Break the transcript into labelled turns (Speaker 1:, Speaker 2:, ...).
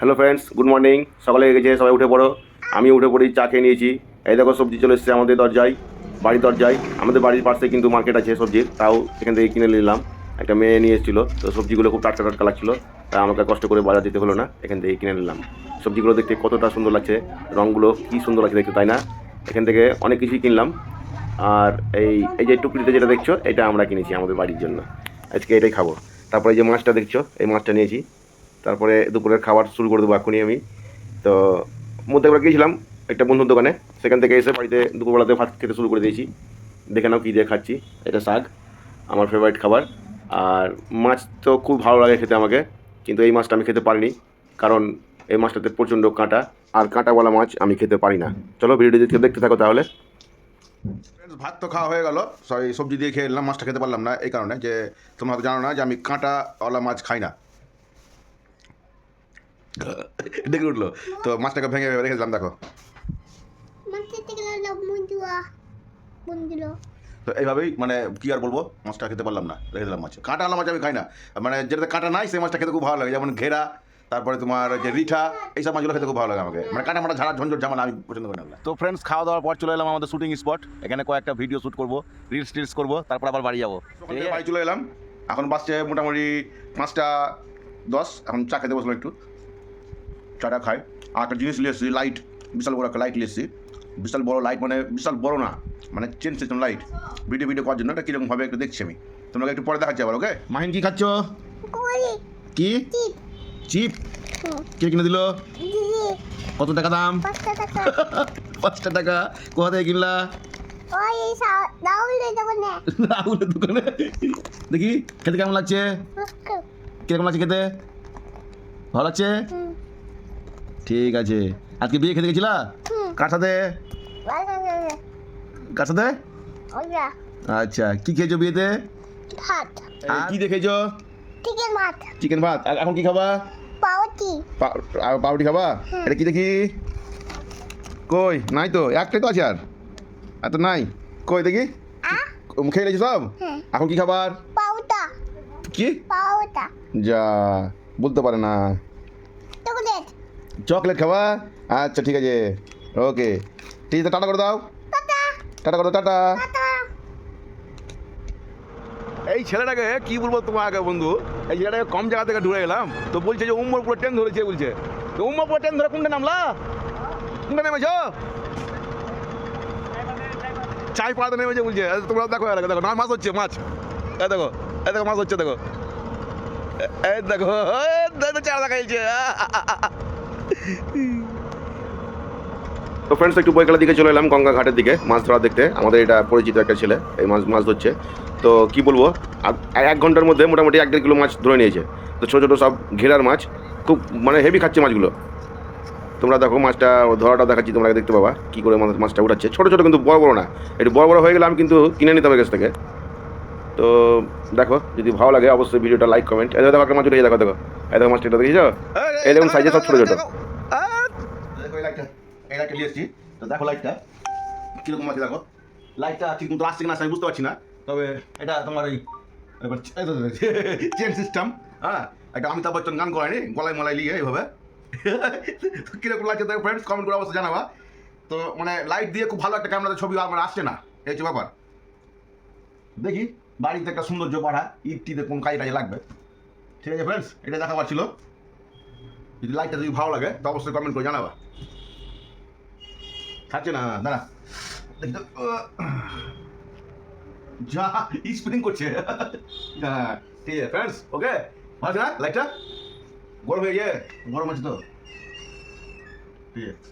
Speaker 1: Hello friends, good morning. সকালে গেছে সবাই উঠে পড়ো। আমি উঠে পড়ি, চা খেয়ে নিয়েছি। এই দেখো, সবজি চলে এসেছে আমাদের দরজায়, বাড়ির দরজায়। আমাদের বাড়ির পাশে কিন্তু মার্কেট আছে সবজির, তাও এখান থেকে কিনে নিলাম একটা মেয়ে নিয়ে এসেছিল, তো সবজিগুলো খুব টাটকা টাটকা লাগছিল, তাই আমাকে কষ্ট করে বাজার যেতে হলো না, এখান থেকে কিনে নিলাম। সবজিগুলো দেখতে কতটা সুন্দর লাগছে রঙগুলো কী সুন্দর লাগছে দেখতে, তাই না? এখান থেকে অনেক কিছুই কিনলাম। আর এই এই যে টুকরিতে যেটা দেখছ, এটা আমরা কিনেছি আমাদের বাড়ির জন্য। আজকে এটাই খাব। তারপরে যে মাছটা দেখছ, এই মাছটা নিয়েছি। তারপরে দুপুরের খাবার শুরু করে দেবো এখনই আমি। তো মধ্যে একবার গিয়েছিলাম একটা বন্ধুর দোকানে। সেখান থেকে এসে বাড়িতে দুপুরবেলাতে ভাত খেতে শুরু করে দিয়েছি। দেখে নাও কী দিয়ে খাচ্ছি। এটা শাক, আমার ফেভারিট খাবার। আর মাছ তো খুব ভালো লাগে খেতে আমাকে, কিন্তু এই মাছটা আমি খেতে পারিনি। কারণ এই মাছটাতে প্রচণ্ড কাঁটা, আর কাঁটাওয়ালা মাছ আমি খেতে পারি না। চলো ভিডিওটি দেখতে থাকো তাহলে।
Speaker 2: ভাত তো খাওয়া হয়ে গেল। সরি সবজি দিয়ে খেয়ে এলাম, মাছটা খেতে পারলাম না এই কারণে যে তোমরা জানো না যে আমি কাঁটাওয়ালা মাছ খাই না। দেখে উঠল। তো মাছটাকে ভেঙে ভেঙে রেখে দিলাম দেখো তো এইভাবেই মানে কি আর বলব? মাছটা খেতে পারলাম না রেখে দিলাম মাছ। কাঁটাওয়ালা মাছ আমি খাই না মানে যেটাতে কাঁটা নাই সেই মাছটা খেতে খুব ভালো লাগে। যেমন ঘেরা তারপরে তোমার যে রিঠা এইসব মাছগুলো খেতে খুব ভালো লাগে আমাকে। মানে কাঁটা মাটা ঝাড়া ঝঞ্ঝট ঝামেলা আমি পছন্দ করি না তো ফ্রেন্ডস খাওয়া দাওয়ার পর চলে এলাম আমাদের শুটিং স্পট এখানে কয়েকটা ভিডিও শ্যুট করব রিলস টিলস করব তারপর আবার বাড়ি যাব। বাড়ি চলে এলাম এখন বাসছে মোটামুটি পাঁচটা দশ এখন চা খেতে বসলাম একটু। চাটা খাই আর একটা জিনিস নিয়ে এসেছি লাইট বিশাল বড় একটা লাইট নিয়ে এসেছি বিশাল বড় লাইট মানে বিশাল বড় না মানে chain system light video video করার জন্য এটা কীরকম ভাবে একটু দেখছি আমি। তোমাকে একটু পরে দেখাচ্ছি আবার ওকে মাহিন কি খাচ্ছ? কি?
Speaker 3: চিপ।
Speaker 2: চিপ? কে কিনে দিল? কত টাকা দাম?
Speaker 3: পাঁচটা টাকা।
Speaker 2: কোথা থেকে কিনলা?
Speaker 3: ওই দাউলে যাব না
Speaker 2: রাহুলের দোকানে? দেখি খেতে কেমন লাগছে? কীরকম লাগছে খেতে? ভালো লাগছে? ঠিক আছে। আজকে বিয়ে খেতে গেছিলা? কার সাথে কার সাথে আচ্ছা কি খেয়েছো বিয়েতে?
Speaker 3: ভাত।
Speaker 2: কি দিয়ে খেয়েছো?
Speaker 3: চিকেন ভাত।
Speaker 2: চিকেন ভাত। আর এখন কি খাবা?
Speaker 3: পাউটি
Speaker 2: পা- পাউরুটি খাবা? এটা কি দেখি? কই? নাই তো একটাই তো আছে আর। এত নাই। কই দেখি? খেয়ে নিয়েছি সব? এখন কি খাবার?
Speaker 3: পাউটা।
Speaker 2: কি?
Speaker 3: পাউটা।
Speaker 2: যা বলতে পারে না।
Speaker 3: চকলেট
Speaker 2: খাবা আচ্ছা ঠিক আছে। ওকে। ঠিক আছে টাটা করে দাও।
Speaker 3: টাটা।
Speaker 2: টাটা করে দাও টাটা। এই ছেলেটাকে কি বলব তোমাকে বন্ধু? এই ছেলেটাকে কম জায়গা থেকে ঢুকে গেলাম তো বলছে যে উম্মর পুরো ট্রেন ধরেছে বলছে। তো উম্মর পুরো ট্রেন ধরে কোনটা নামলা? কোনটা নেমেছ? চাই পাড়াতে নেমেছে বলছে। তোমরা দেখো এলাকা দেখো না মাছ হচ্ছে মাছ। এই দেখো এই দেখো মাছ হচ্ছে দেখো। এ- এই দেখো চার দেখো
Speaker 1: তো ফ্রেন্ডস একটু বৈকালের দিকে চলে এলাম গঙ্গা ঘাটের দিকে, মাছ ধরা দেখতে। আমাদের এটা পরিচিত একটা ছেলে, এই মাছ মাছ ধরছে। তো কি বলব এক ঘণ্টার মধ্যে মোটামুটি এক দেড় কিলো মাছ ধরে নিয়েছে। তো ছোটো ছোটো সব ঘেরার মাছ, খুব মানে হেভি খাচ্ছে মাছগুলো। তোমরা দেখো মাছটা, ধরাটা দেখাচ্ছি, তোমরা দেখতে পাবা, কী করে মাছ, মাছটা উঠাচ্ছে। ছোটো ছোটো কিন্তু বড় বড় না। একটু বড় বড় হয়ে গেলে আমি কিন্তু কিনে নিতাম এর কাছ থেকে। তো দেখো, যদি ভালো লাগে অবশ্যই ভিডিওটা লাইক কমেন্ট এই দেখো একটা মাছ উঠে দেখো দেখো। এই দেখো মাছটা দেখেছ এই দেখুন সাইজে সব ছোটো ছোটো।
Speaker 2: এই লাইটটা নিয়ে এসছি। তো দেখো লাইটটা দেখো? লাইটটা ঠিক বুঝতে পারছি না। তবে এটা তোমার চেন সিস্টেম হ্যাঁ? একটা অমিতাভ বচ্চন গান মলাই এইভাবে। কীরকম লাগছে অবশ্যই জানাবা। তো মানে লাইট দিয়ে খুব ভালো একটা ক্যামেরাতে ছবি আমার আসছে না, এই হচ্ছে ব্যাপার। দেখি। বাড়িতে একটা সৌন্দর্য বাড়া ঈদ টিতে কোন কাজে কাজে লাগবে। ঠিক আছে ফ্রেন্ডস এটা দেখাবার ছিল। যদি লাইটটা যদি ভালো লাগে, তো অবশ্যই কমেন্ট করে জানাবা। থাকছে না? দাঁড়া। যা স্পিনিং করছে। হ্যাঁ ঠিক আছে ফ্রেন্ডস ওকে ভালো না? লাইটটা গরম হয়ে গিয়ে গরম আছে তো? ঠিক আছে।